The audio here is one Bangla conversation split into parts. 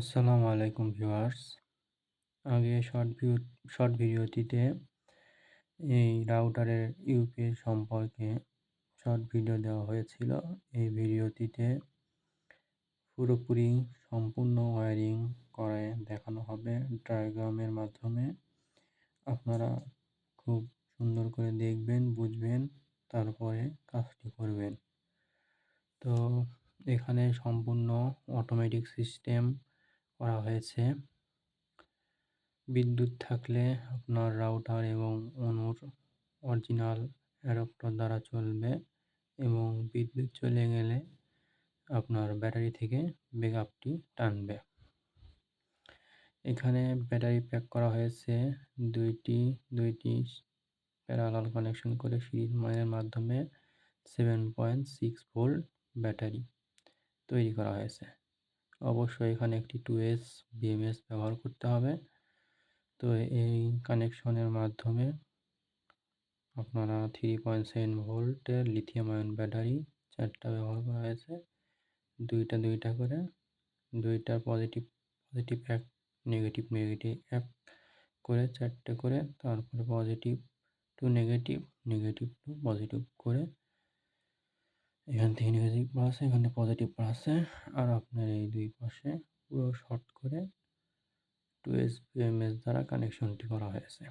আসসালামু আলাইকুম ভিউয়ার্স। আগে শর্ট ভিউ, শর্ট ভিডিওটিতে এই রাউটারের ইউপিএস সম্পর্কে শর্ট ভিডিও দেওয়া হয়েছিল। এই ভিডিওটিতে পুরোপুরি সম্পূর্ণ ওয়ারিং করে দেখানো হবে ডায়াগ্রামের মাধ্যমে। আপনারা খুব সুন্দর করে দেখবেন, বুঝবেন, তারপরে কাজটি করবেন। তো এখানে সম্পূর্ণ অটোমেটিক সিস্টেম করা হয়েছে। বিদ্যুৎ থাকলে আপনার রাউটার এবং অনুর অরিজিনাল অ্যাডাপ্টার দ্বারা চলবে এবং বিদ্যুৎ চলে গেলে আপনার ব্যাটারি থেকে ব্যাকআপটি টানবে। এখানে ব্যাটারি প্যাক করা হয়েছে দুইটি দুইটি প্যারালাল কানেকশন করে সিরিজ মানের মাধ্যমে seven point six volt battery তৈরি করা হয়েছে। অবশ্যই এখানে একটি টু এস বিএমএস ব্যবহার করতে হবে। তো এই কানেকশনের মাধ্যমে আপনারা থ্রি পয়েন্ট সেভেন ভোল্টের লিথিয়াম আয়ন ব্যাটারি চারটা ব্যবহার করা হয়েছে। দুইটা দুইটা করে, দুইটা পজিটিভ পজিটিভ এক নেগেটিভ নেগেটিভ এক করে চারটে করে, তারপরে positive to negative negative to positive করে এখান থেকে নেগেটিভ আছে এখানে পজিটিভ আছে আর আপনার এই দুই পাশে পুরো শর্ট করে টু এস পিএমএস দ্বারা কানেকশনটি করা হয়েছে।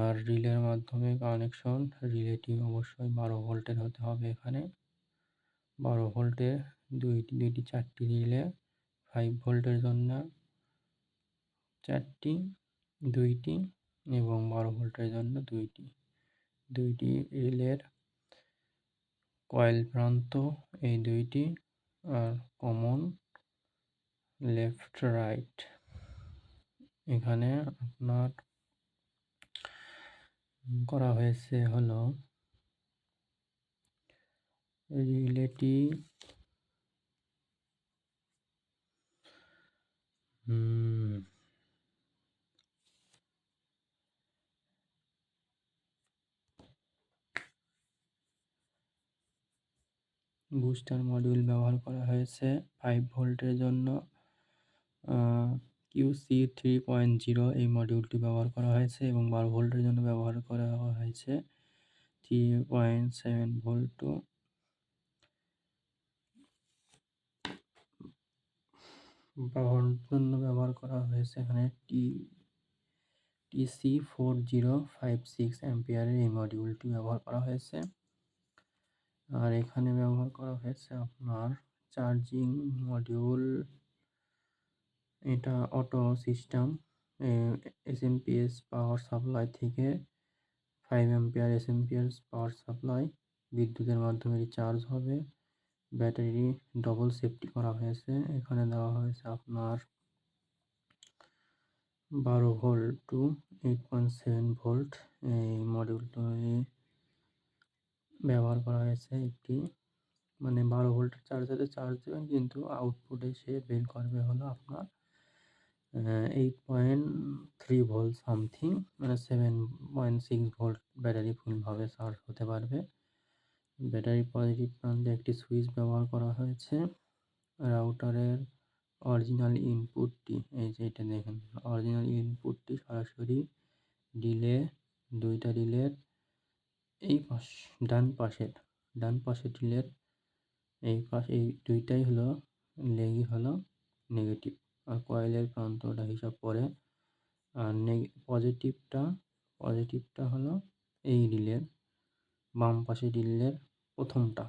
আর রিলের মাধ্যমে কানেকশন রিলেটি অবশ্যই বারো ভোল্টের হতে হবে এখানে। বারো ভোল্টে দুইটি দুইটি, চারটি রিলে ফাইভ ভোল্টের জন্য চারটি, দুইটি এবং বারো ভোল্টের জন্য দুইটি। দুইটি রিলের কয়েল প্রান্ত এই দুইটি আর কমন লেফট রাইট। এখানে আপনার করা হয়েছে হলো রিলেটি বুস্টার মডিউল ব্যবহার করা হয়েছে ফাইভ ভোল্টের জন্য। কিউসি থ্রি পয়েন্ট জিরো এই মডিউলটি ব্যবহার করা হয়েছে এবং বারো ভোল্টের জন্য ব্যবহার করা হয়েছে। Three point seven volt two জন্য ব্যবহার করা হয়েছে এখানে T TC four zero five six অ্যাম্পিয়ারের এই মডিউলটি ব্যবহার করা হয়েছে। আর এখানে ব্যবহার করা হয়েছে আপনার চার্জিং মডিউল এটা auto system S M P S power supply থেকে five ampere S M P S power supply বিদ্যুতের মাধ্যমে চার্জ হবে ব্যাটারি ডবল সেফটি করা হয়েছে, এখানে দেওয়া হয়েছে আপনার বারো volt to eight point seven volt এই ব্যবহার করা হয়েছে একটি মানে বারো ভোল্টের চার্জারে চার্জ দেবেন, কিন্তু আউটপুটে সে বের করবে হলো আপনার eight point three volt something মানে seven point six volt battery ফুলভাবে charge হতে পারবে। ব্যাটারি পজিটিভ প্রান্তে একটি সুইচ ব্যবহার করা হয়েছে। রাউটারের অরিজিনাল ইনপুটটি এই যে এটা দেখেন অরিজিনাল ইনপুটটি সরাসরি ডিলে দুইটা রিলের এই পাশ, ডান পাশের ডান পাশের ডিলের এই পাশ, এই দুইটাই হলো লেগই হলো নেগেটিভ আর কয়েলের প্রান্তটা হিসাব করে, আর পজিটিভটা পজিটিভটা হলো এই রিলের, বাম পাশে রিলের প্রথমটা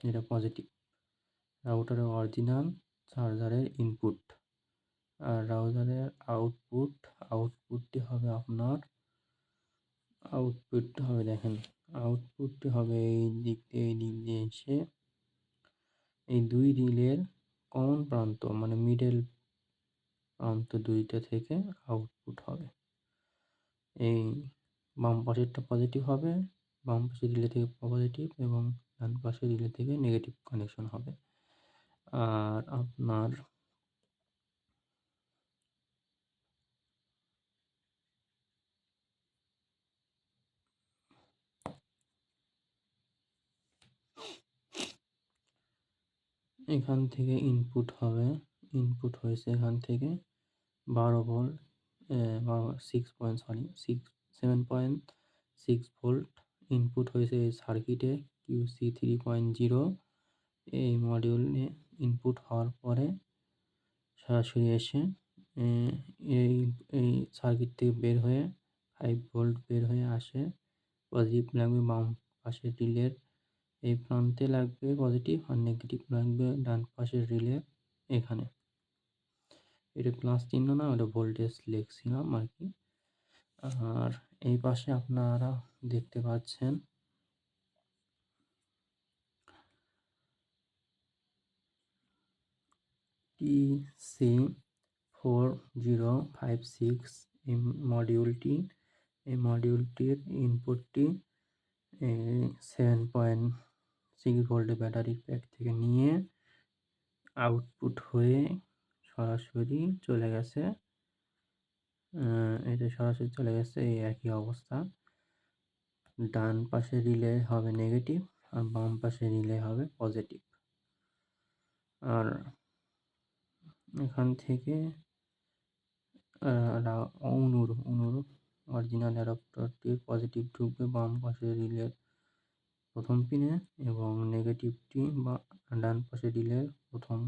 এটা পজিটিভ রাউটারের অরিজিনাল চার্জারের ইনপুট আর রাউটারের আউটপুট আউটপুটটি হবে আপনার আউটপুটটি হবে দেখেন আউটপুটটি হবে এই দিক দিয়ে, এই দিক দিয়ে এসে এই দুই রিলের কমন প্রান্ত মানে মিডল প্রান্ত দুইটা থেকে আউটপুট হবে। এই বাম পাশেরটা পজিটিভ হবে, বাম পাশে রিলে থেকে পজিটিভ এবং ডান পাশে রিলে থেকে নেগেটিভ কানেকশন হবে। আর আপনার এখান থেকে ইনপুট হবে। ইনপুট হয়েছে এখান থেকে বারো volt six point sorry six seven point six volt input হয়েছে এই সার্কিটে কিউসি থ্রি পয়েন্ট জিরো এই মডিউলে ইনপুট হওয়ার পরে সরাসরি এসে এই এই সার্কিট থেকে বের হয়ে ফাইভ ভোল্ট বের হয়ে আসে। পজিটিভ লাগবে বাম পাশে রিলের এই প্রান্তে লাগবে পজিটিভ আর নেগেটিভ লাগবে ডান পাশের রিলে এখানে। এটা প্লাস চিহ্ন না, ওটা ভোল্টেজ লিখছিলাম আর কি। আর এই পাশে আপনারা দেখতে পাচ্ছেন T C four zero five six এই মডিউলটি এই মডিউলটির ইনপুটটি সেভেন পয়েন্ট সিক্স ভোল্টের ব্যাটারির প্যাক থেকে নিয়ে আউটপুট হয়ে সরাসরি চলে গেছে। এটা সরাসরি চলে গেছে, এই একই অবস্থা। ডান পাশে রিলে হবে নেগেটিভ আর বাম পাশে রিলে হবে পজিটিভ আর এখান থেকে অনুর অনুর অরিজিনাল অ্যাডাপ্টারটির পজিটিভ ঢুকবে, বাম পাশে রিলের প্রথম পিনে এবং নেগেটিভটি বা ডান পাশে রিলের প্রথম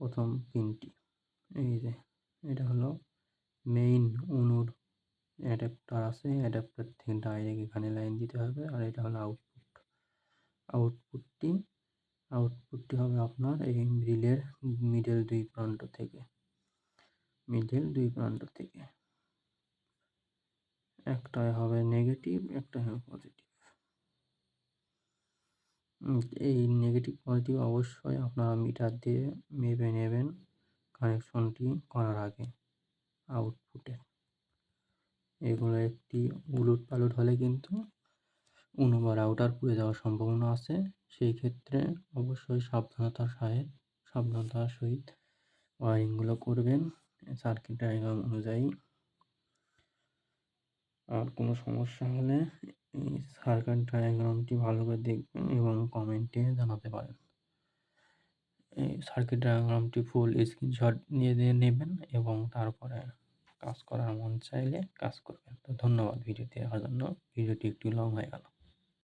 প্রথম পিনটি এই যে, এটা হলো মেইন অনুর অ্যাডাপ্টার আছে। অ্যাডাপ্টার থেকে ডাইরেক্ট এখানে লাইন দিতে হবে আর এটা হলো আউটপুট আউটপুটটি আউটপুটটি হবে আপনার এই রিলের মিডল দুই প্রান্ত থেকে। মিডল দুই প্রান্ত থেকে। একটায় হবে নেগেটিভ একটা হবে পজিটিভ এই নেগেটিভ পজিটিভ অবশ্যই আপনারা মিটার দিয়ে মেপে নেবেন কানেকশনটি করার আগে আউটপুটে এগুলো একটি উলুট পালুট হলে কিন্তু অনুবার আউটার পুড়ে যাওয়ার সম্ভাবনা আছে। সেই ক্ষেত্রে অবশ্যই সাবধানতার সহিত সাবধানতার সহিত ওয়ারিংগুলো করবেন। সার্কিট ডায়াগ্রাম অনুযায়ী আর কোনো সমস্যা হলে এই সার্কিট ডায়াগ্রামটি ভালো করে দেখবেন এবং কমেন্টে জানাতে পারেন। এই সার্কিট ডায়াগ্রামটি ফুল স্ক্রিনশট নিয়ে নেবেন এবং তারপরে কাজ করার মন চাইলে কাজ করবেন। তো ধন্যবাদ ভিডিওটি দেখার জন্য। ভিডিওটি একটু লং হয়ে গেল।